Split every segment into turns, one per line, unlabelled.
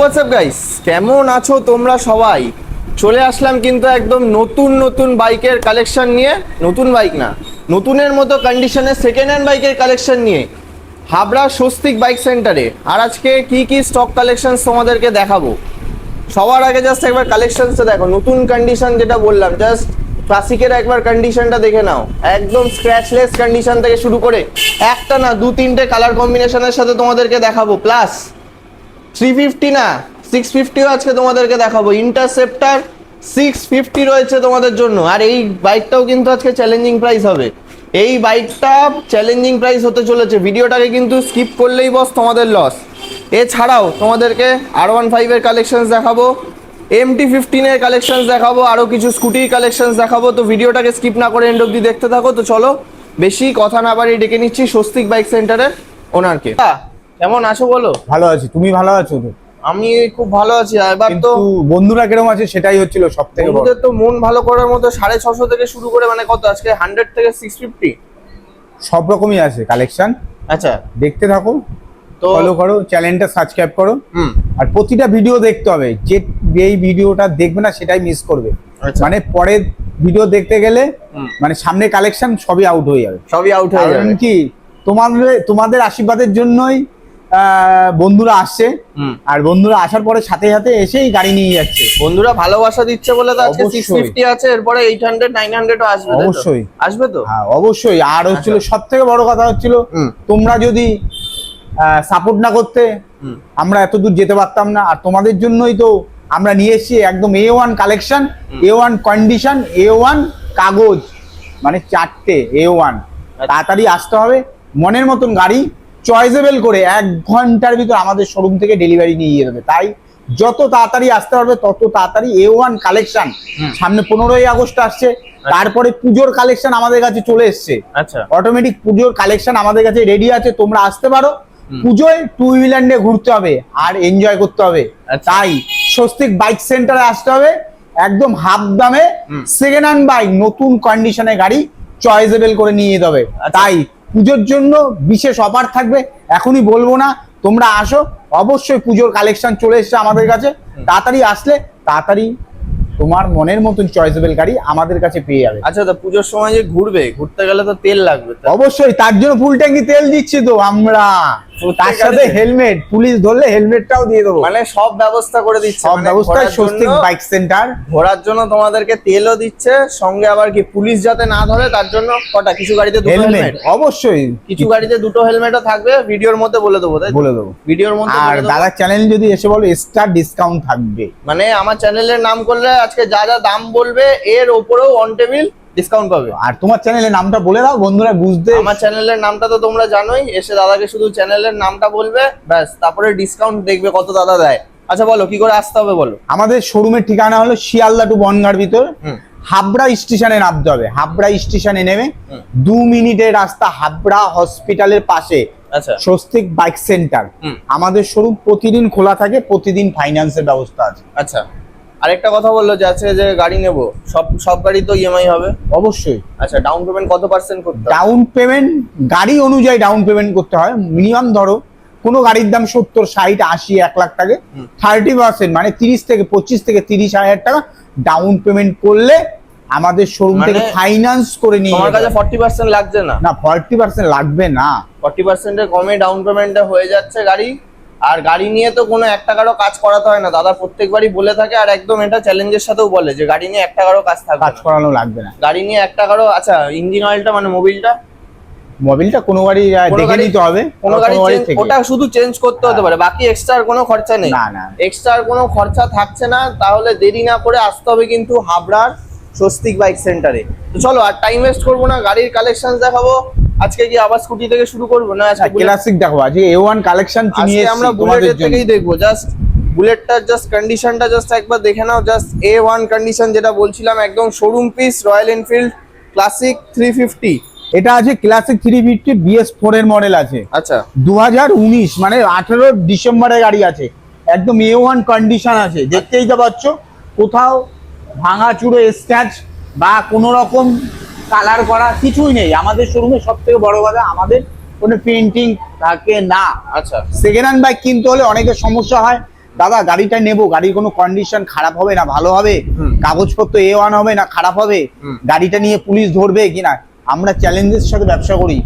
WhatsApp guys কেমন আছো তোমরা সবাই? চলে আসলাম কিন্তু একদম নতুন নতুন বাইকের কালেকশন নিয়ে। নতুন বাইক না, নতুনের মতো কন্ডিশনের সেকেন্ড হ্যান্ড বাইকের কালেকশন নিয়ে। হাবড়া স্বস্তিক বাইক সেন্টারে। আর আজকে কি কি স্টক কালেকশন তোমাদেরকে দেখাবো? সবার আগে জাস্ট একবার কালেকশনসটা দেখো। নতুন কন্ডিশন যেটা বললাম জাস্ট ক্লাসিকের একবার কন্ডিশনটা দেখে নাও। একদম স্ক্র্যাচলেস কন্ডিশন থেকে শুরু করে একটা না দু তিনটে কালার কম্বিনেশনের সাথে তোমাদেরকে দেখাবো। প্লাস থ্রি ফিফটি না সিক্স ফিফটিও আজকে তোমাদেরকে দেখাবো। ইন্টারসেপ্টার সিক্স ফিফটি রয়েছে তোমাদের জন্য। আর এই বাইকটাও কিন্তু আজকে চ্যালেঞ্জিং প্রাইস হবে। এই বাইকটা চ্যালেঞ্জিং প্রাইস হতে চলেছে। ভিডিওটাকে কিন্তু স্কিপ করলেই বস তোমাদের লস এছাড়াও তোমাদেরকে আর ওয়ান ফাইভের কালেকশনস দেখাবো। এম টি ফিফটিনের কালেকশনস দেখাবো। আরও কিছু স্কুটির কালেকশনস দেখাবো। তো ভিডিওটাকে স্কিপ না করে এন্ড অব্দি দেখতে থাকো। তো চলো, বেশি কথা না বাড়িয়ে ডেকে নিচ্ছি স্বস্তিক বাইক সেন্টারের ওনারকে কেমন আছো বলো?
ভালো আছি। তুমি ভালো আছো? তো
আমি খুব ভালো আছি। এবার তো
বন্ধুরা কীরকম আছে সেটাই হচ্ছিল সব থেকে বড়।
বন্ধুদের তো মন ভালো করার মতো সাড়ে ছশো থেকে শুরু করে মানে কত? আজকে হান্ড্রেড থেকে সিক্স ফিফটি
সব রকমই আছে কালেকশন
আচ্ছা।
দেখতে থাকো
তো
ফলো করো চ্যানেলটা সাবস্ক্রাইব করো। আর প্রতিটা ভিডিও দেখতে হবে। যে এই ভিডিওটা দেখবে না সেটাই মিস করবে।
আচ্ছা।
মানে পরের ভিডিও দেখতে গেলে মানে সামনে কালেকশন সবই আউট হয়ে যাবে।
সবই আউট হয়ে যাবে।
কি? তোমাদের তোমাদের আশীর্বাদের জন্যই বন্ধুরা আসছে। আর বন্ধুরা আসার পরে সাথে সাথে এসেই গাড়ি নিয়ে যাচ্ছে।
বন্ধুরা ভালোবাসা দিচ্ছে বলে তো আজকে সিক্স
অবশ্যই।
ফিফটি আছে এরপরে এইট হান্ড্রেড নাইন হান্ড্রেডও আসবে
অবশ্যই।
আসবে তো?
হ্যাঁ অবশ্যই। আর হচ্ছিল
আচ্ছা।
সব থেকে বড় কথা হচ্ছিল তোমরা যদি সাপোর্ট না করতে আমরা এত দূর যেতে পারতাম না। আর তোমাদের জন্যই তো আমরা নিয়ে এসেছি একদম A one collection A one condition A one কাগজ মানে চারটে এ ওয়ান তাড়াতাড়ি আসতে হবে। মনের মতন গাড়ি চয়েসেবল করে এক ঘণ্টার ভিতর আমাদের শোরুম থেকে ডেলিভারি নিয়ে যেতে হবে। তাই যত তাড়াতাড়ি আসতে পারবে তত তাড়াতাড়ি এ ওয়ান কালেকশন সামনে পনেরোই আগস্ট আসছে। তারপরে পুজোর কালেকশন আমাদের কাছে চলে এসছে।
আচ্ছা।
অটোমেটিক পুজোর কালেকশন আমাদের কাছে রেডি আছে তোমরা আসতে পারো। পুজোয় টু হুইলার নিয়ে ঘুরতে হবে আর এনজয় করতে হবে।
আচ্ছা।
তাই স্বস্তিক বাইক সেন্টারে আসতে হবে। একদম হাফ দামে সেকেন্ড হ্যান্ড বাইক নতুন কন্ডিশনে গাড়ি চয়েসেবল করে নিয়ে যেতে হবে।
আচ্ছা।
তাই পুজোর জন্য বিশেষ অফার থাকবে। এখনই বলব না তোমরা আসো অবশ্যই পুজোর কালেকশন চলে এসছে আমাদের কাছে। তাড়াতাড়ি আসলে তাড়াতাড়ি তোমার মনের মতন চয়েসেবল গাড়ি আমাদের কাছে পেয়ে যাবে।
আচ্ছা তো পুজোর সময় যে ঘুরবে ঘুরতে গেলে তো তেল লাগবে
অবশ্যই তার জন্য ফুল ট্যাঙ্কি তেল দিচ্ছি তো আমরা। তার সাথে? হেলমেট পুলিশ ধরলে হেলমেটটাও দিয়ে দেবো।
মানে সব ব্যবস্থা করে দিচ্ছে।
সব
মানে
ব্যবস্থায় স্বস্তিক বাইক সেন্টার।
ঘোরার জন্য তোমাদেরকে তেলও দিচ্ছে সঙ্গে আবার কি পুলিশ যাতে না ধরে তার জন্য কটা? কিছু গাড়িতে দুটো
হেলমেট অবশ্যই।
কিছু গাড়িতে দুটো হেলমেটও থাকবে ভিডিওর মধ্যে বলে দেবো তাই
বলে দেবো।
ভিডিওর মধ্যে
আর দাদার চ্যানেল যদি এসে বলো এক্সট্রা ডিসকাউন্ট থাকবে।
মানে আমার চ্যানেলের নাম করলে আজকে যা যা দাম বলবে এর ওপরেও অন টেবিল ডিসকাউন্ট পাবে।
আর তোমার চ্যানেলের নামটা বলে দাও বন্ধুরা বুঝতে
আমার চ্যানেলের নামটা তো তোমরা জানোই এসে দাদাকে শুধু চ্যানেলের নামটা বলবে ব্যাস তারপরে ডিসকাউন্ট দেখবে কত দাদা দেয়। আচ্ছা বলো কি করে আসতে হবে বলো?
আমাদের শোরুমের ঠিকানা হলো শিয়ালদা টু বনগার ভিতর। হাবড়া স্টেশনে নামতে হবে। হাবড়া স্টেশনে নেমে দু মিনিটের রাস্তা হাবড়া হসপিটালের পাশে।
আচ্ছা।
স্বস্তিক বাইক সেন্টার আমাদের শোরুম প্রতিদিন খোলা থাকে প্রতিদিন ফাইন্যান্সের ব্যবস্থা আছে।
আচ্ছা। আরেকটা কথা বলল যে আছে যে গাড়ি নেব সব সব গাড়ি তো ইএমআই হবে?
অবশ্যই।
আচ্ছা ডাউন পেমেন্ট কত পার্সেন্ট করতে
ডাউন পেমেন্ট গাড়ি অনুযায়ী ডাউন পেমেন্ট করতে হয়। মিনিমাম ধরো কোনো গাড়ির দাম সত্তর ষাট আশি এক লাখ টাকা থার্টি পার্সেন্ট মানে তিরিশ থেকে পঁচিশ থেকে তিরিশ হাজার টাকা ডাউন পেমেন্ট করলে আমাদের শোরুম
মানে
থেকে ফাইন্যান্স করে নিয়ে যেতে
কাছে
হবে।
ফর্টি পার্সেন্ট লাগছে না?
না ফর্টি পার্সেন্ট লাগবে না।
ফর্টি পার্সেন্টের কমে ডাউন পেমেন্টে হয়ে যাচ্ছে গাড়ি। আর গাড়ি নিয়ে তো কোনো এক টাকারও কাজ করাতে হয় না। দাদা প্রত্যেকবারই বলে থাকে আর একদম এটা চ্যালেঞ্জের সাথেও বলে যে গাড়ি নিয়ে এক টাকারও কাজ থাকবে
কাজ করানো লাগবে না।
গাড়ি নিয়ে এক টাকারও আচ্ছা ইঞ্জিন অয়েলটা মানে মোবিলটা
মোবিলটা কোনো গাড়ি দেখে নিতে হবে।
কোনো গাড়ি। ওটা শুধু চেঞ্জ করতে হতে পারে বাকি এক্সট্রা কোনো খরচা নেই।
না, না।
এক্সট্রা কোনো খরচা থাকছে না তাহলে দেরি না করে আসতে হবে কিন্তু হাবড়ার স্বস্তিক বাইক সেন্টারে। তো চলো আর টাইম ওয়েস্ট করব না গাড়ির কালেকশন দেখাবো। আজকে কি আবার স্কুটি থেকে শুরু করব না? bullet-
ক্লাসিক দেখো আজকে এ ওয়ান কালেকশন
আজকে আমরা বুলেটের থেকেই দেখব। জাস্ট বুলেটটার জাস্ট কন্ডিশনটা জাস্ট একবার দেখে নাও। জাস্ট এ ওয়ান কন্ডিশন যেটা বলছিলাম একদম showroom piece Royal Enfield Classic three fifty
এটা আছে Classic three fifty BS four এর মডেল আছে।
আচ্ছা।
দু হাজার উনিশ মানে আঠেরো ডিসেম্বরে গাড়ি আছে। একদম এ ওয়ান কন্ডিশন আছে। দেখতেই তো পাচ্ছ কোথাও ভাঙা চুড়ো স্ক্র্যাচ বা কোনো রকম কালার করা কিছুই নেই। আমাদের শোরুমে সব থেকে বড় কথা আমাদের কোনো পেন্টিং থাকে না।
আচ্ছা।
সেকেন্ড হ্যান্ড বাইক কিনতে হলে অনেকের সমস্যা হয়। দাদা গাড়িটা নেব গাড়ির কোনো কন্ডিশন খারাপ হবে না ভালো হবে? কাগজপত্র এ ওয়ান হবে না খারাপ হবে? গাড়িটা নিয়ে পুলিশ ধরবে কিনা আমরা চ্যালেঞ্জের সাথে ব্যবসা করি।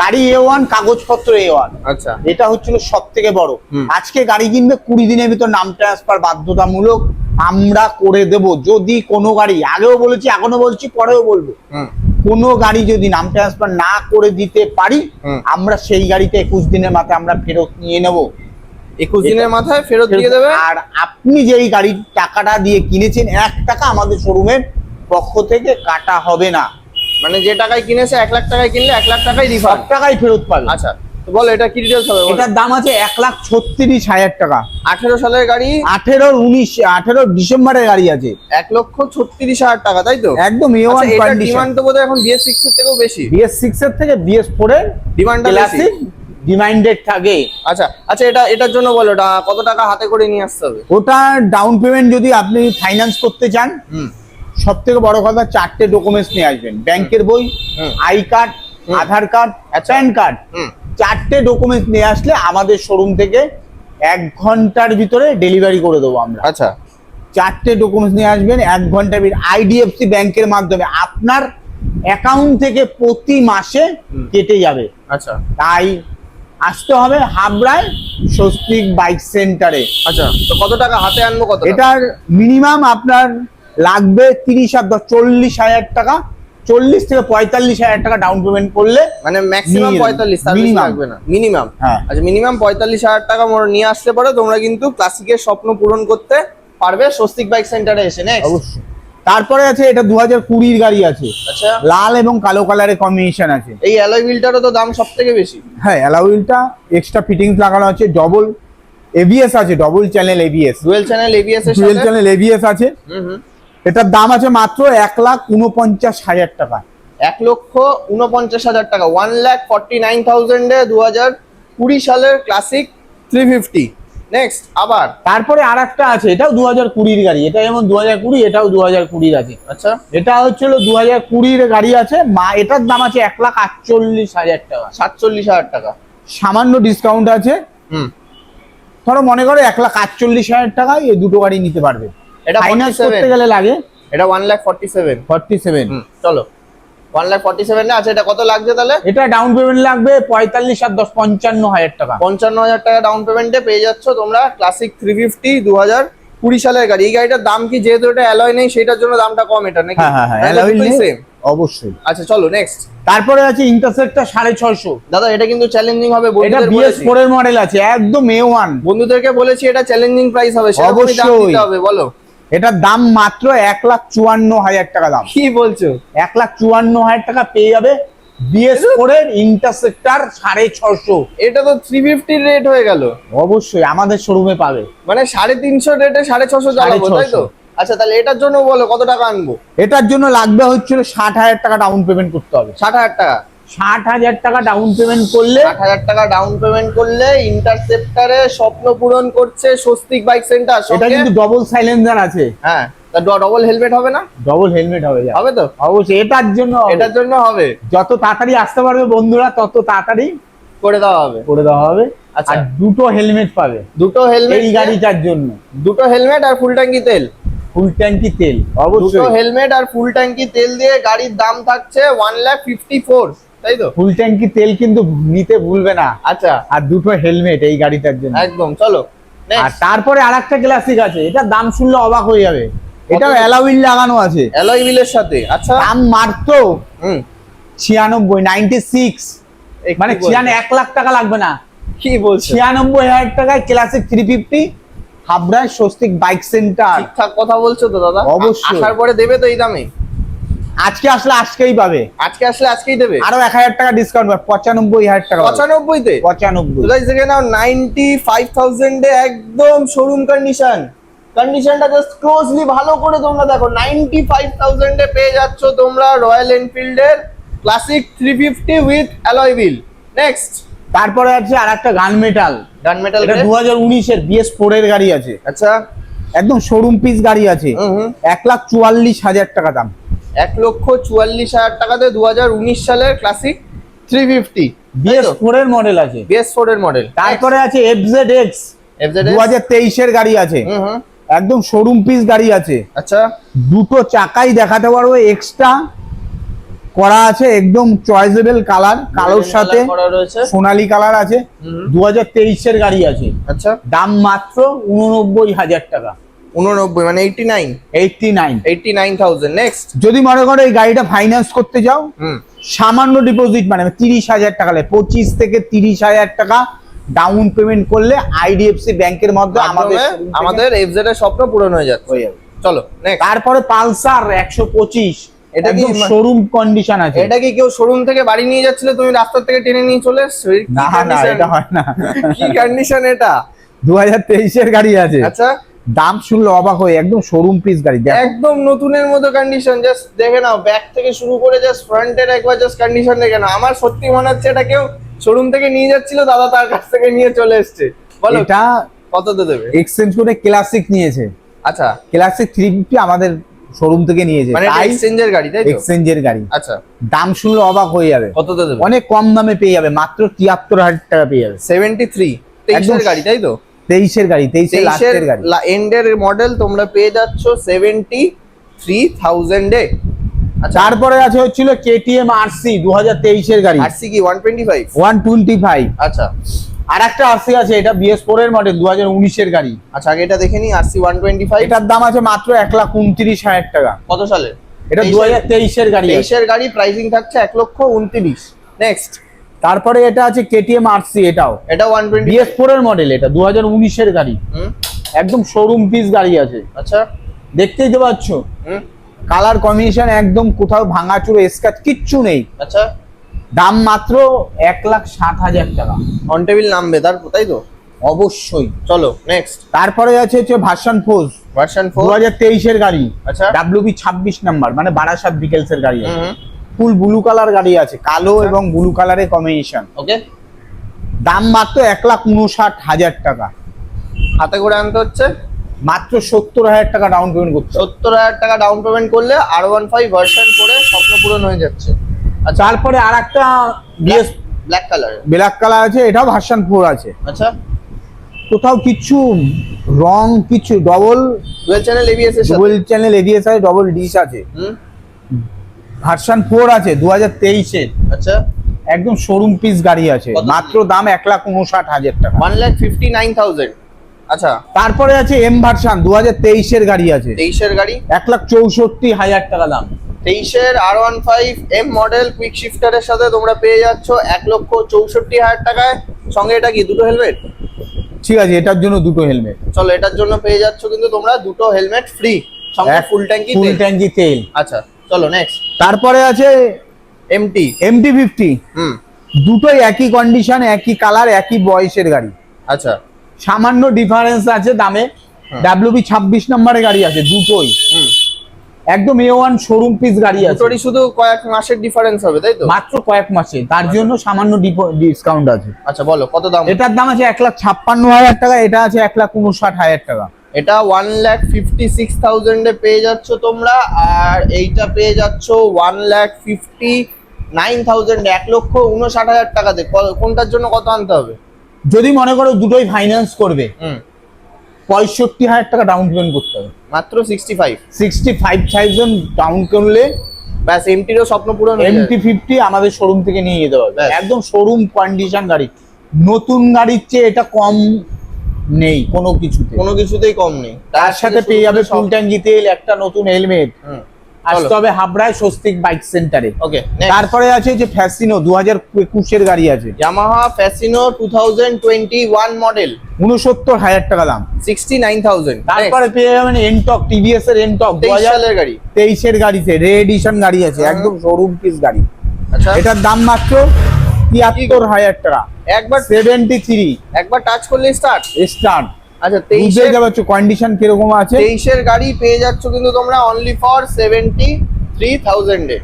গাড়ি এ ওয়ান কাগজপত্র এ ওয়ান
আচ্ছা।
এটা হচ্ছিল সব থেকে বড় আজকে গাড়ি কিনবে কুড়ি দিনের ভিতর নাম ট্রান্সফার বাধ্যতামূলক। আমরা করে দেব যদি কোনো গাড়ি আগেও বলেছি এখনও বলছি পরেও বলব। কোনো গাড়ি যদি নাম ট্রান্সফার না করে দিতে পারি আমরা সেই গাড়িতে একুশ দিনের মাথায় আমরা ফেরত নিয়ে নেব।
একুশ দিনের মাথায় ফেরত দিয়ে দেবে?
আর আপনি যেই গাড়ির টাকাটা দিয়ে কিনেছেন এক টাকা আমাদের শোরুমের পক্ষ থেকে কাটা হবে না।
মানে যে টাকায় কিনেছে এক লাখ টাকায় কিনলে এক লাখ টাকাই
সব
রিফান্ড
টাকাই ফেরত পাবে।
আচ্ছা। বলো এটা কি ডিটেলস হবে।
এটার দাম আছে এক লাখ ছত্রিশ হাজার টাকা।
আঠেরো সালের গাড়ি?
আঠেরো উনিশ আঠেরো ডিসেম্বরের গাড়ি আছে।
এক লক্ষ ছত্রিশ হাজার টাকা তাই তো?
একদম এ ওয়ান
ডিমান্ড তো বোধহয় এখন বিএস সিক্স এর থেকেও বেশি।
বিএস সিক্স এর থেকে বিএস ফোর এর
ডিমান্ডটা বেশি।
ডিমান্ডেড থাকে।
আচ্ছা আচ্ছা এটা এটার জন্য বলো কত টাকা হাতে করে নিয়ে আসতে হবে?
ওটা ডাউন পেমেন্ট যদি আপনি ফাইন্যান্স করতে চান
হুম।
সব থেকে বড় কথা চারটে ডকুমেন্টস নিয়ে আসবেন। ব্যাংকের বই। I card Aadhaar card. PAN card
হুম।
চারটে ডকুমেন্টস নিয়ে আসলে আমাদের শোরুম থেকে এক ঘণ্টার ভিতরে ডেলিভারি করে দেবো আমরা।
আচ্ছা।
চারটে ডকুমেন্টস নিয়ে আসবেন এক ঘণ্টার ভিতরে আইডিএফসি ব্যাংকের মাধ্যমে। আপনার অ্যাকাউন্ট থেকে প্রতি মাসে কেটে যাবে।
আচ্ছা।
তাই আসতে হবে হাবড়ায় স্বস্তিক বাইক সেন্টারে।
আচ্ছা তো কত টাকা হাতে আনব কত
এটার মিনিমাম আপনার লাগবে তিরিশ আর চল্লিশ হাজার টাকা। চল্লিশ থেকে পঁয়তাল্লিশ হাজার টাকা ডাউন পেমেন্ট করলে
মানে ম্যাক্সিমাম পঁয়তাল্লিশ লাগবে না। মিনিমাম
হ্যাঁ।
আচ্ছা মিনিমাম পঁয়তাল্লিশ হাজার টাকা নিয়ে আসতে পারো তোমরা কিন্তু ক্লাসিকের স্বপ্ন পূরণ করতে পারবে স্বস্তিক বাইক সেন্টারে এসে নেক্সট
অবশ্যই। তারপরে আছে এটা দু হাজার কুড়ির গাড়ি আছে।
আচ্ছা।
লাল এবং কালো কালারের কম্বিনেশন আছে।
এই অ্যালয় হুইলটারও তো দাম সব থেকে বেশি।
হ্যাঁ অ্যালাউইলটা এক্সট্রা ফিটিংস লাগানো আছে ডবল এবিএস আছে double channel ABS
dual channel ABS এর
ডুয়েল চ্যানেল এবিএস আছে। এটার দাম আছে মাত্র এক লাখ উনপঞ্চাশ হাজার টাকা।
এক লক্ষ উনপঞ্চাশ হাজার টাকা। ওয়ান লাখ ফর্টি নাইন থাউজেন্ডে দু হাজার কুড়ি সালের ক্লাসিক থ্রি ফিফটি নেক্সট আবার।
তারপরে আর একটা আছে এটাও দু হাজার কুড়ির গাড়ি। এটা যেমন দু হাজার কুড়ি এটাও দু হাজার কুড়ির আছে।
আচ্ছা।
এটা হচ্ছিল দু হাজার কুড়ির গাড়ি আছে মা এটার দাম আছে এক লাখ আটচল্লিশ হাজার টাকা।
সাতচল্লিশ হাজার টাকা।
সামান্য ডিসকাউন্ট আছে।
হুম।
ধরো মনে করো এক লাখ আটচল্লিশ হাজার টাকায় এই দুটো গাড়ি নিতে পারবে।
এটা
ফাইন্যান্স করতে গেলে লাগে?
এটা one lakh forty seven
forty seven
হুম চলো। ওয়ান লাখ ফর্টি সেভেন আছে এটা কত লাগবে তাহলে?
এটা ডাউন পেমেন্ট লাগবে পঁয়তাল্লিশ আর দশ পঞ্চান্ন হাজার টাকা।
পঞ্চান্ন হাজার টাকা ডাউন পেমেন্টে পেয়ে যাচ্ছ তোমরা ক্লাসিক থ্রি ফিফটি দু হাজার কুড়ি সালের গাড়ি। এই গাড়িটার দাম কি যেহেতু এটা অ্যালয় নেই সেটার জন্য দামটা কম এটা নাকি?
হ্যাঁ হ্যাঁ
দুটোই
নেই। অবশ্যই।
আচ্ছা চলো নেক্সট
তারপরে আছে ইন্টারসেক্টর সাড়ে ছয়শো।
দাদা এটা কিন্তু চ্যালেঞ্জিং হবে
এটা
বন্ধুদের
বিএস। ফোর এর মডেল আছে একদম এ ওয়ান
বন্ধুদেরকে বলেছি এটা চ্যালেঞ্জিং প্রাইস হবে
অবশ্যই।
দিতে হবে বলো।
এটার দাম মাত্র এক লাখ চুয়ান্ন হাজার টাকা দাম।
কি বলছো?
এক লাখ চুয়ান্ন হাজার টাকা পেয়ে যাবে বিএস ফোর এর ইন্টারসেক্টর সাড়ে ছশো
এটা তো থ্রি ফিফটির রেট হয়ে গেল।
অবশ্যই আমাদের শোরুমে পাবে।
মানে সাড়ে তিনশো রেটে সাড়ে ছশো চালাবো তাই তো? আচ্ছা তাহলে এটার জন্য বলো কত টাকা আনব?
এটার জন্য লাগবে হচ্ছিল ষাট হাজার টাকা ডাউন পেমেন্ট করতে হবে।
ষাট হাজার টাকা?
ষাট হাজার টাকা ডাউন পেমেন্ট করলে
ষাট হাজার টাকা ডাউন পেমেন্ট করলে ইন্টারসেপ্টারে স্বপ্ন পূরণ করছে স্বস্তিক বাইক সেন্টার
এটা কিন্তু ডবল সাইলেন্সার আছে।
হ্যাঁ তা ডবল হেলমেট হবে না?
ডবল হেলমেট হবে
হবে তো?
অবশ্যই এটার জন্য
এটার জন্য হবে।
যত তাড়াতাড়ি আসতে পারবে বন্ধুরা তত তাড়াতাড়ি
করে দেওয়া হবে।
করে দেওয়া হবে।
আচ্ছা।
দুটো হেলমেট পাবে।
দুটো হেলমেট
এই গাড়িটার জন্য।
দুটো হেলমেট আর ফুল ট্যাঙ্কি তেল।
ফুল ট্যাঙ্কি তেল অবশ্যই।
দুটো হেলমেট আর ফুল ট্যাঙ্কি তেল দিয়ে গাড়ির দাম থাকছে ওয়ান লাখ ফিফটি ফোর তাই তো?
ফুল ট্যাঙ্কি তেল কিন্তু নিতে ভুলবে না।
আচ্ছা।
আর দুটো হেলমেট এই গাড়িটার জন্য।
একদম চলো
আর তারপরে আরেকটা ক্লাসিক আছে এটার দাম শুনলে অবাক হয়ে যাবে। এটাও অ্যালাউইল লাগানো আছে।
অ্যালয় হুইলের সাথে আচ্ছা।
দাম মাত্র ছিয়ানব্বই নাইনটি সিক্স মানে? ছিয়ান এক লাখ টাকা লাগবে না।
কি বলছো?
ছিয়ানব্বই হাজার টাকায় ক্লাসিক থ্রি ফিফটি হাবড়ায় স্বস্তিক বাইক সেন্টার
ঠিকঠাক কথা বলছো তো দাদা।
অবশ্যই।
আসার পরে দেবে তো এই দামে?
আজকে আসলে আজকেই পাবে।
আজকে আসলে আজকেই দেবে?
আরও এক হাজার টাকা ডিসকাউন্ট পাবে পঁচানব্বই হাজার টাকা পঁচানব্বই।
তে পঁচানব্বই নাও নাইনটি ফাইভ থাউজেন্ডে একদম শোরুম কন্ডিশন কন্ডিশনটা জাস্ট ক্লোজলি ভালো করে তোমরা দেখো নাইনটি ফাইভ থাউজেন্ডে পেয়ে যাচ্ছ তোমরা Royal এনফিল্ডের Classic three fifty with alloy wheel next
তারপরে আছে আর একটা গান মেটাল
গান মেটাল
এটা দু হাজার উনিশের বিএস ফোর এর গাড়ি আছে।
আচ্ছা।
একদম শোরুম পিস গাড়ি আছে। এক লাখ চুয়াল্লিশ হাজার টাকা দাম।
এক লক্ষ চুয়াল্লিশ হাজার টাকাতে দু হাজার উনিশ সালের Classic three fifty
BS four এর মডেল আছে।
বিএস ফোর এর মডেল
তারপরে আছে এফজেড এক্স? দু হাজার তেইশের গাড়ি আছে। একদম শোরুম পিস গাড়ি আছে।
আচ্ছা।
দুটো চাকাই দেখাতে পারব এক্সট্রা করা আছে একদম চয়েসেবল কালার কালোর সাথে সোনালী কালার আছে। দু হাজার তেইশের গাড়ি আছে।
আচ্ছা।
দাম মাত্র উননব্বই হাজার টাকা।
উননব্বই মানে eighty nine
eighty nine
eighty nine thousand next
যদি মনে করো এই গাড়িটা ফাইন্যান্স করতে যাও সামান্য ডিপোজিট মানে তিরিশ হাজার টাকা পঁচিশ থেকে তিরিশ হাজার টাকা ডাউন পেমেন্ট করলে আইডিএফসি ব্যাংকের মধ্যে আমাদের
আমাদের এফজেড এর স্বপ্ন পূরণ হয়ে যাচ্ছে। চলো
তারপরে পালসার একশো পঁচিশ।
এটা কি
শোরুম কন্ডিশন আছে।
এটা কি কেউ শোরুম থেকে বাড়ি নিয়ে যাচ্ছিল? তুমি রাস্তা থেকে টেনে নিয়ে চলে এসছো?
না না এটা হয় না।
কি কন্ডিশন এটা?
দু হাজার তেইশের গাড়ি আছে।
আচ্ছা।
দাম শুনলে অবাক হয়ে একদম শোরুম পিস গাড়ি
একদম নতুনের মতো কন্ডিশন জাস্ট দেখে নাও ব্যাক থেকে শুরু করে জাস্ট ফ্রন্টের একবার জাস্ট কন্ডিশন দেখে নাও। আমার সত্যি মনে হচ্ছে এটা কেউ শোরুম থেকে নিয়ে যাচ্ছিল দাদা তার কাছ থেকে নিয়ে চলে এসছে। বলো
এটা
কততে দেবে?
এক্সচেঞ্জ করে ক্লাসিক নিয়েছে।
আচ্ছা।
ক্লাসিক থ্রি ফিফটি আমাদের শোরুম থেকে নিয়েছে।
মানে এক্সচেঞ্জের গাড়ি তাই তো?
এক্সচেঞ্জের গাড়ি।
আচ্ছা।
দাম শুনলে অবাক হয়ে যাবে।
কততে দেবে?
অনেক কম দামে পেয়ে যাবে মাত্র তিয়াত্তর হাজার টাকা পেয়ে যাবে।
সেভেন্টি থ্রি তেইশের গাড়ি তাই তো?
তেইশের গাড়ি তেইশের লাস্টের গাড়ি।
এন্ডের মডেল তোমরা পেয়ে যাচ্ছ সেভেন্টি থ্রি থাউজেন্ডে আচ্ছা।
তারপরে আছে হচ্ছিল কেটিএম আরসি দু হাজার তেইশের গাড়ি।
আরসি কি one twenty five
one twenty five
আচ্ছা।
আর একটা আরসি আছে এটা বিএস ফোর এর মডেল দু হাজার উনিশের গাড়ি।
আচ্ছা আগে এটা দেখে নি আরসি ওয়ান টোয়েন্টি ফাইভ
এটার দাম আছে মাত্র এক লাখ উনত্রিশ হাজার টাকা।
কত সালের?
এটা দু হাজার তেইশের গাড়ি।
তেইশের গাড়ি প্রাইসিং থাকছে এক লক্ষ উনত্রিশ। নেক্সট
তারপরে এটা আছে কেটিএম আরসি এটাও।
এটা ওয়ান টোয়েন্টি
বিএস ফোর এর মডেল এটা দু হাজার উনিশের গাড়ি। একদম শোরুম পিস গাড়ি আছে।
আচ্ছা।
দেখতেই তো পাচ্ছ? কালার কম্বিনেশন একদম কোথাও ভাঙাচুরো স্ক্যাচ কিচ্ছু নেই।
আচ্ছা।
দাম মাত্র এক লাখ ষাট হাজার টাকা।
অন টেবিল নামবে তার তাই তো?
অবশ্যই।
চলো নেক্সট
তারপরে আছে হচ্ছে ভার্সন ফোর্স
ভার্সন
দু
ফোর
হাজার তেইশের গাড়ি।
আচ্ছা।
ডাব্লিউবি ছাব্বিশ নাম্বার মানে বারাসাত বিকেলস এর গাড়ি
হুম।
ফুল ব্লু কালার গাড়ি আছে কালো এবং ব্লু কালারের কম্বিনেশন
ওকে
দাম মাত্র এক লাখ উনষাট হাজার টাকা।
হাতে করে আনতে হচ্ছে?
মাত্র সত্তর হাজার টাকা ডাউন পেমেন্ট করতে।
সত্তর হাজার টাকা ডাউন পেমেন্ট করলে আর ওয়ান ফাইভ ভার্সন করে স্বপ্ন পূরণ হয়ে যাচ্ছে। আচ্ছা।
তারপরে আর একটা BS
black colour
black colour আছে এটাও ভার্সন ফোর আছে।
আচ্ছা।
কোথাও কিছু রং কিছু ডবল
ডুয়েল চ্যানেল এবিএস সাথে?
ডবল চ্যানেল এডিএস আছে ডবল ডিশ আছে।
হুম।
ভার্সন ফোর আছে দু হাজার তেইশের
আচ্ছা।
একদম শোরুম পিস গাড়ি আছে। মাত্র দাম এক লাখ উনষাট হাজার টাকা।
One lakh fifty nine thousand আচ্ছা।
তারপরে আছে এম ভার্সন দু হাজার তেইশের গাড়ি আছে।
তেইশের গাড়ি?
এক লাখ চৌষট্টি হাজার টাকা দাম।
তেইশের R one five M model quick শিফটারের সাথে তোমরা পেয়ে যাচ্ছ এক লক্ষ চৌষট্টি হাজার টাকায়। সঙ্গে এটা কি দুটো হেলমেট
ঠিক আছে এটার জন্য দুটো হেলমেট
চলো এটার জন্য পেয়ে যাচ্ছ কিন্তু তোমরা দুটো হেলমেট ফ্রি সঙ্গে ফুল ট্যাঙ্কি
ফুল ট্যাঙ্কি তেল।
আচ্ছা। চলো নেক্সট
তারপরে আছে
এমটি
এমটি ফিফটি
হুম।
দুটোই একই কন্ডিশন একই কালার একই বয়সের গাড়ি।
আচ্ছা।
সামান্য ডিফারেন্স আছে দামে। ডাব্লিউবি ছাব্বিশ নম্বরের গাড়ি আছে দুটোই।
হুম।
একদম এ ওয়ান শোরুম পিস গাড়ি আছে।
দুটোরই শুধু কয়েক মাসের ডিফারেন্স হবে তাই তো?
মাত্র কয়েক মাসে। তার জন্য সামান্য ডিসকাউন্ট আছে।
আচ্ছা বলো কত দাম?
এটার দাম আছে এক লাখ ছাপ্পান্ন হাজার টাকা এটা আছে এক লাখ উনষাট হাজার টাকা।
এটা ওয়ান লাখ ফিফটি সিক্স থাউজেন্ডে পেয়ে যাচ্ছ তোমরা আর এইটা পেয়ে যাচ্ছ one lakh fifty nine thousand এক লক্ষ উনষাট হাজার টাকাতে কোনটার জন্য কত আনতে হবে?
যদি মনে করো দুটোই ফাইন্যান্স করবে পঁয়ষট্টি হাজার টাকা ডাউন পেমেন্ট করতে হবে।
মাত্র sixty five
sixty five thousand down করলে
ব্যাস এমটিরও স্বপ্ন পূরণ
এমটি ফিফটি আমাদের শোরুম থেকে নিয়ে যেতে
হবে।
একদম শোরুম কন্ডিশন গাড়ি। নতুন গাড়ির চেয়ে এটা কম নেই কোনো কিছুতে।
কোনো কিছুতেই কম নেই।
তার সাথে পেয়ে যাবে ফুল ট্যাঙ্কি তেল একটা নতুন হেলমেট। আসতে হবে হাবড়ায় স্বস্তিক বাইক সেন্টারে।
ওকে
তারপরে আছে যে ফ্যাসিনো দু হাজার একুশের গাড়ি আছে।
Yamaha Fascino two thousand twenty one model
উনসত্তর হাজার টাকা দাম।
সিক্সটি নাইন থাউজেন্ড
তারপরে পেয়ে যাবেন এনটক টিভিএস এর এনটক দু
তেইশ
হাজার
গাড়ি।
তেইশের গাড়িতে রে এডিশন গাড়ি আছে একদম শোরুম পিস গাড়ি।
আচ্ছা।
এটার দাম মাত্র তিয়াত্তর হাজার টাকা।
একবার
সেভেন্টি থ্রি
একবার টাচ করলে স্টার্ট
স্টার্ট
আচ্ছা তেইশে
যাচ্ছে কন্ডিশন কীরকম আছে।
তেইশের গাড়ি পেয়ে যাচ্ছ কিন্তু তোমরা অনলি ফর সেভেন্টি থ্রি থাউজেন্ডে।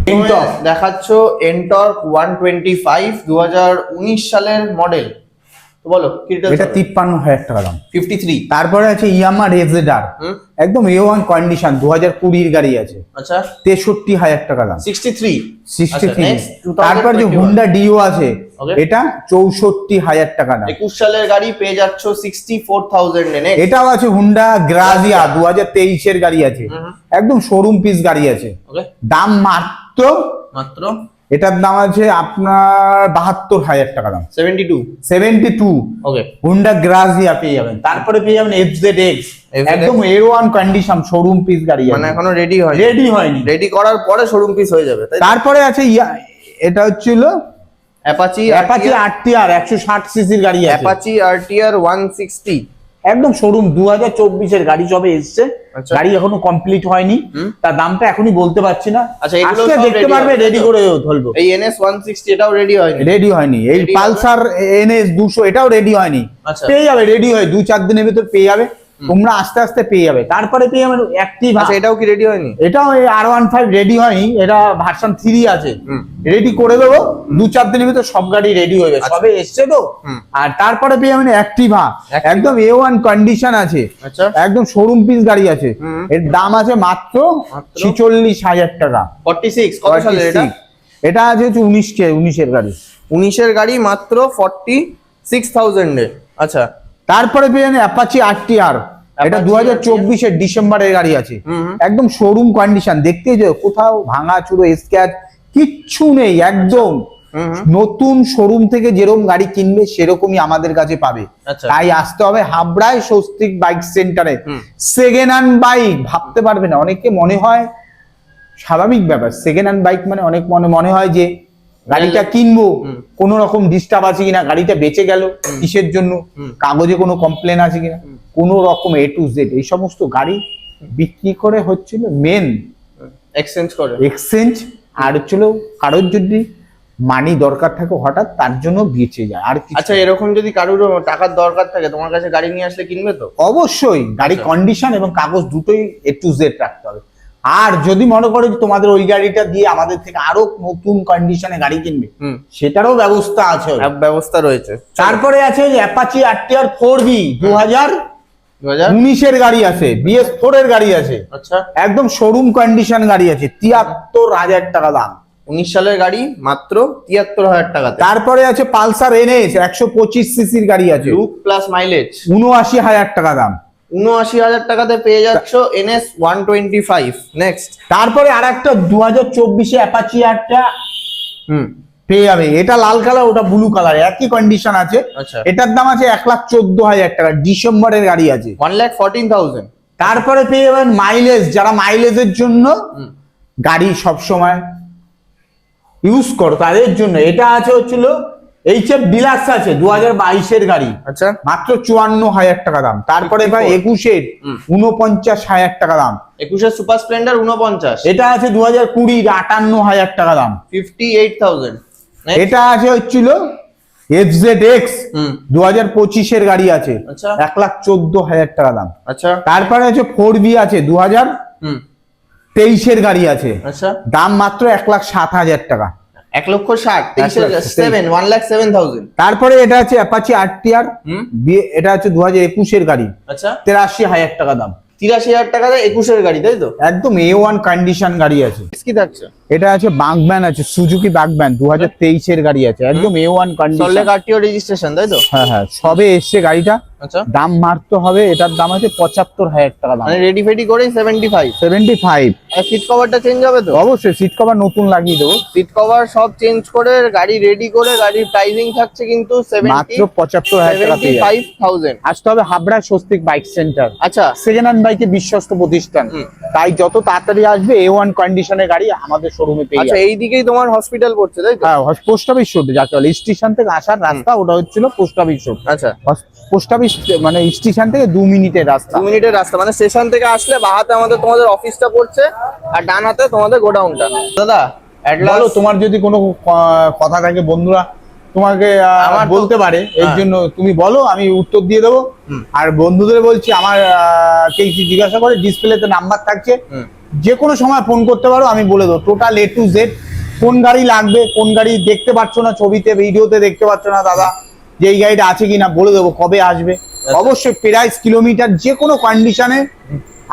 দেখাচ্ছ এন্টর্ক ওয়ান টোয়েন্টি ফাইভ দু হাজার উনিশ সালের মডেল তো বলো
এটা তিপ্পান্ন হাজার টাকা দাম।
ফিফটি থ্রি
তারপরে আছে ইয়ামা রেজেডার একদম এ ওয়ান কন্ডিশন দু হাজার কুড়ির গাড়ি আছে।
আচ্ছা।
তেষট্টি হাজার টাকা দাম।
সিক্সটি থ্রি
সিক্সটি থ্রি তারপর যে হুন্ডা ডিও আছে এটা চৌষট্টি হাজার টাকা দাম।
একুশ সালের গাড়ি পেয়ে যাচ্ছ সিক্সটি ফোর থাউজেন্ড
এটাও আছে হুন্ডা গ্রাজিয়া দু হাজার তেইশের গাড়ি আছে। একদম শোরুম পিস গাড়ি আছে। দাম মাত্র
মাত্র
এটার দাম আছে আপনার বাহাত্তর হাজার টাকা দাম।
Seventy two
seventy two
okay
Honda Grazia পেয়ে যাবেন। তারপরে পেয়ে যাবেন এফ জেড এক্স একদম এর ওয়ান কন্ডিশন শোরুম পিস গাড়ি
মানে এখনও রেডি হয়নি।
রেডি হয়নি।
রেডি করার পরে শোরুম পিস হয়ে যাবে
তারপরে আছে এটা হচ্ছিল
অ্যাপাচি
অ্যাপাচি আটটি আর একশো ষাট সিসির গাড়ি আছে।
অ্যাপাচি আরটিআর ওয়ান সিক্সটি
একদম শোরুম দু হাজার চব্বিশের গাড়ি সবে এসছে।
আচ্ছা।
গাড়ি এখনও কমপ্লিট হয়নি। তার দামটা এখনই বলতে পারছি না।
আচ্ছা,
আজকে দেখতে পারবে রেডি করে ধরবো।
এই এনএস ওয়ান সিক্সটি এটাও রেডি হয়নি।
রেডি হয়নি। এই? পালসার এনএস দুশো এটাও রেডি হয়নি।
আচ্ছা।
পেয়ে যাবে রেডি হয় দু চার দিনের ভিতর পেয়ে যাবে। তোমরা আস্তে আস্তে পেয়ে যাবে। তারপরে পেয়ে যাবে অ্যাক্টিভ
আচ্ছা এটাও কি রেডি হয়নি?
এটাও এই আর ওয়ান ফাইভ রেডি হয়নি এটা ভার্সন থ্রি আছে। রেডি করে দেবো দু চার দিনের ভিতরে সব গাড়ি রেডি হয়ে যাবে
আচ্ছা।
সবে এসছে তো? আর তারপরে পেয়ে যাবেন অ্যাক্টিভা। একদম এ ওয়ান কন্ডিশন আছে।
আচ্ছা।
একদম শোরুম পিস গাড়ি আছে। এর দাম আছে মাত্র? ছিচল্লিশ হাজার টাকা।
ফর্টি সিক্স এটা?
এটা আছে হচ্ছে উনিশ কে উনিশের গাড়ি।
উনিশের গাড়ি মাত্র ফর্টি সিক্স থাউজেন্ডে আচ্ছা।
তারপরে যাবেন অ্যাপাচি আরটি আর এটা দু হাজার চব্বিশের ডিসেম্বরের গাড়ি আছে। একদম শোরুম কন্ডিশন দেখতে যে কোথাও ভাঙা চুরো স্ক্যাচ কিচ্ছু নেই একদম। নতুন শোরুম থেকে যেরকম গাড়ি কিনবে সেরকমই আমাদের কাছে পাবে।
আচ্ছা।
তাই আসতে হবে হাবড়ায় স্বস্তিক বাইক সেন্টারে সেকেন্ড হ্যান্ড বাইক ভাবতে পারবে না। অনেকে মনে হয় স্বাভাবিক ব্যাপার। সেকেন্ড হ্যান্ড বাইক মানে অনেক মনে মনে হয় যে গাড়িটা কিনবো। কোন রকম ডিস্টার্ব আছে কিনা গাড়িটা বেঁচে গেল কিসের জন্য কাগজে কোনো কমপ্লেন আছে কিনা কোন রকম এ টু জেড এই সমস্ত গাড়ি বিক্রি করে হচ্ছিল মেন
এক্সচেঞ্জ করে।
এক্সচেঞ্জ আর হচ্ছিল কারোর যদি মানি দরকার থাকে হঠাৎ তার জন্য বেঁচে যায় আর
আচ্ছা এরকম যদি কারোর টাকার দরকার থাকে তোমার কাছে গাড়ি নিয়ে আসলে কিনবে তো?
অবশ্যই গাড়ি
আচ্ছা।
কন্ডিশন এবং কাগজ দুটোই এ টু জেড রাখতে হবে। আর যদি মনে করো যে তোমাদের ওই গাড়িটা দিয়ে আমাদের থেকে আরও নতুন কন্ডিশনে গাড়ি কিনবে
হুম।
সেটারও ব্যবস্থা আছে
ব্যবস্থা রয়েছে।
তারপরে আছে অ্যাপাচি আরটিআর ফোর বি দু হাজার
দু হাজার
উনিশের গাড়ি আছে বিএস ফোর এর গাড়ি আছে।
আচ্ছা।
একদম শোরুম কন্ডিশন গাড়ি আছে তিয়াত্তর হাজার টাকা দাম।
উনিশ সালের গাড়ি মাত্র তিয়াত্তর হাজার টাকা
তারপরে আছে পালসার এনএস একশো পঁচিশ সিসির গাড়ি আছে।
লুক প্লাস মাইলেজ
উনআশি হাজার টাকা দাম।
উনআশি হাজার টাকাতে পেয়ে যাচ্ছ NS one twenty five. Next
তারপরে আর একটা দু হাজার চব্বিশে অ্যাপাচি আরটা
হুম।
পেয়ে যাবে। এটা লাল কালার ওটা ব্লু কালার একই কন্ডিশন আছে।
আচ্ছা।
এটার দাম আছে এক লাখ চোদ্দ হাজার টাকা ডিসেম্বরের গাড়ি আছে।
ওয়ান লাখ ফোরটিন থাউজেন্ড
তারপরে পেয়ে যাবেন মাইলেজ যারা মাইলেজের জন্য গাড়ি সব সময় ইউজ করো তাদের জন্য। এটা আছে হচ্ছিল এইচ এফ ডিলাক্স আছে দু হাজার বাইশের গাড়ি।
আচ্ছা।
মাত্র চুয়ান্ন হাজার টাকা দাম। তারপরে ভাই একুশের। উনপঞ্চাশ হাজার টাকা দাম।
একুশের সুপার স্প্লেন্ডার উনপঞ্চাশ
এটা আছে দু হাজার কুড়ির আটান্ন হাজার টাকা দাম।
Fifty eight thousand.
এটা আছে হচ্ছিল এক্স দু হাজার পঁচিশের গাড়ি আছে।
আচ্ছা।
এক লাখ চোদ্দ হাজার টাকা দাম।
আচ্ছা।
তারপরে আছে ফোর বি আছে দু হাজার তেইশের গাড়ি আছে।
আচ্ছা।
দাম মাত্র এক লাখ সাত হাজার টাকা।
এক লক্ষ ষাট seven one lakh seven thousand
তারপরে এটা আছে অ্যাপাচি আরটিআর
হুম?
এটা আছে দু হাজার একুশের গাড়ি।
আচ্ছা।
তেরাশি হাজার টাকা দাম।
তিরাশি হাজার টাকাতে একুশের গাড়ি তাই তো?
একদম এ ওয়ান কন্ডিশন গাড়ি আছে।
কি থাকছে?
এটা আছে বাগব্যান আছে সুজুকি বাগব্যান দু হাজার তেইশের গাড়ি আছে একদম এ ওয়ান কন্ডিশন
রেজিস্ট্রেশন তাই তো?
হ্যাঁ হ্যাঁ সবে এসছে গাড়িটা।
আচ্ছা।
দাম মারতে হবে এটার দাম আছে পঁচাত্তর হাজার টাকা দাম।
মানে রেডি ফেডি করেই seventy five
seventy five
seat কভারটা চেঞ্জ হবে তো?
অবশ্যই সিট কভার নতুন লাগিয়ে দেবো।
সিট কভার সব চেঞ্জ করে গাড়ি রেডি করে গাড়ির প্রাইসিং থাকছে কিন্তু
মাত্র পঁচাত্তর হাজার টাকা
ফাইভ থাউজেন্ড
আসতে হবে হাবড়া স্বস্তিক বাইক সেন্টার।
আচ্ছা।
সেকেন্ড হ্যান্ড বাইকে বিশ্বস্ত প্রতিষ্ঠান। তাই যত তাড়াতাড়ি আসবে এ ওয়ান কন্ডিশনের গাড়ি আমাদের শোরুমে পেয়ে
আচ্ছা এই দিকেই তোমার হসপিটাল পড়ছে তাই তো?
হ্যাঁ পোস্ট অফিস রোড বলে স্টেশন থেকে আসার রাস্তা ওটা হচ্ছিল পোস্ট অফিস রোড
আচ্ছা।
পোস্ট অফিস মানে স্টেশন থেকে দু মিনিটের রাস্তা।
দু মিনিটের রাস্তা। মানে স্টেশন থেকে আসলে বা হাতে আমাদের তোমাদের অফিসটা পড়ছে আর ডান হাতে তোমাদের গোডাউনটা। দাদা
বলো তোমার যদি কোনো কথা থাকে বন্ধুরা তোমাকে বলতে পারে। এর
হ্যাঁ।
জন্য তুমি বলো আমি উত্তর দিয়ে দেবো। আর বন্ধুদের বলছি আমার আহ, কে কিছু জিজ্ঞাসা করে ডিসপ্লেতে নাম্বার থাকছে। যে কোনো সময় ফোন করতে পারো আমি বলে দেবো। টোটাল এ টু জেড কোন গাড়ি লাগবে কোন গাড়ি দেখতে পাচ্ছ না ছবিতে ভিডিওতে দেখতে পাচ্ছ না দাদা? যে এই গাড়িটা আছে কিনা বলে দেবো কবে আসবে। অবশ্যই প্রাইস কিলোমিটার যে কোনো কন্ডিশনে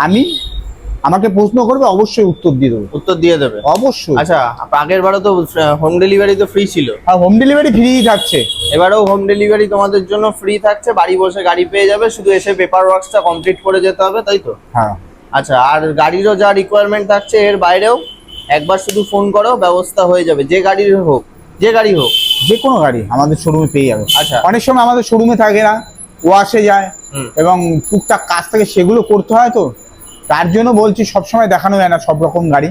আমি আমাকে প্রশ্ন করবে অবশ্যই উত্তর দিয়ে দেবো।
উত্তর দিয়ে দেবে?
অবশ্যই।
আচ্ছা আগের বারও তো হোম ডেলিভারি তো ফ্রি ছিল।
আর হোম ডেলিভারি ফ্রি থাকছে।
এবারেও হোম ডেলিভারি তোমাদের জন্য ফ্রি থাকছে বাড়ি বসে গাড়ি পেয়ে যাবে শুধু এসে পেপার ওয়ার্কসটা কমপ্লিট করে যেতে হবে তাই তো?
হ্যাঁ।
আচ্ছা আর গাড়িরও যা রিকোয়ারমেন্ট থাকছে এর বাইরেও একবার শুধু ফোন করো ব্যবস্থা হয়ে যাবে যে গাড়ির হোক। যে গাড়ি হোক।
যে কোনো গাড়ি আমাদের শোরুমে পেয়ে যাবে।
আচ্ছা।
অনেক সময় আমাদের শোরুমে থাকে না ওয়াশে যায় এবং টুকটাক কাজ থেকে সেগুলো করতে হয় তো। তার জন্য বলছি সবসময় দেখানো যায় না সব রকম গাড়ি।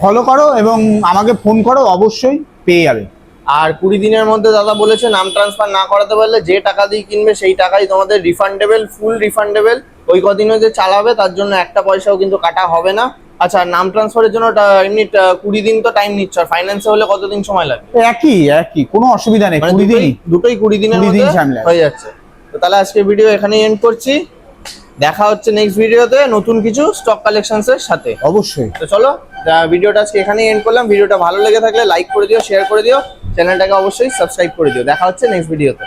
ফলো করো এবং আমাকে ফোন করো অবশ্যই পেয়ে যাবে।
আর কুড়ি দিনের মধ্যে দাদা বলেছে নাম ট্রান্সফার না করাতে পারলে যে টাকা দিয়ে কিনবে সেই টাকাই তোমাদের রিফান্ডেবল ফুল রিফান্ডেবল ওই কদিনও যে চালাবে তার জন্য একটা পয়সাও কিন্তু কাটা হবে না। আচ্ছা নাম ট্রান্সফারের জন্য এমনি কুড়ি দিন তো টাইম নিচ্ছ আর ফাইন্যান্সে হলে কতদিন সময় লাগবে?
একই একই কোনো অসুবিধা নেই
মানে
কুড়ি
দুটোই দুটোই কুড়ি দিনের মধ্যে হয়ে যাচ্ছে। তো তাহলে আজকে ভিডিও এখানেই এন্ড করছি। দেখা হচ্ছে নেক্সট ভিডিওতে নতুন কিছু স্টক কালেকশনস এর সাথে।
অবশ্যই।
তো চলো ভিডিওটা আজকে এখানেই এন্ড করলাম। ভিডিওটা ভালো লেগে থাকলে লাইক করে দিও শেয়ার করে দিও। চ্যানেলটাকে অবশ্যই সাবস্ক্রাইব করে দিও। দেখা হচ্ছে নেক্সট ভিডিওতে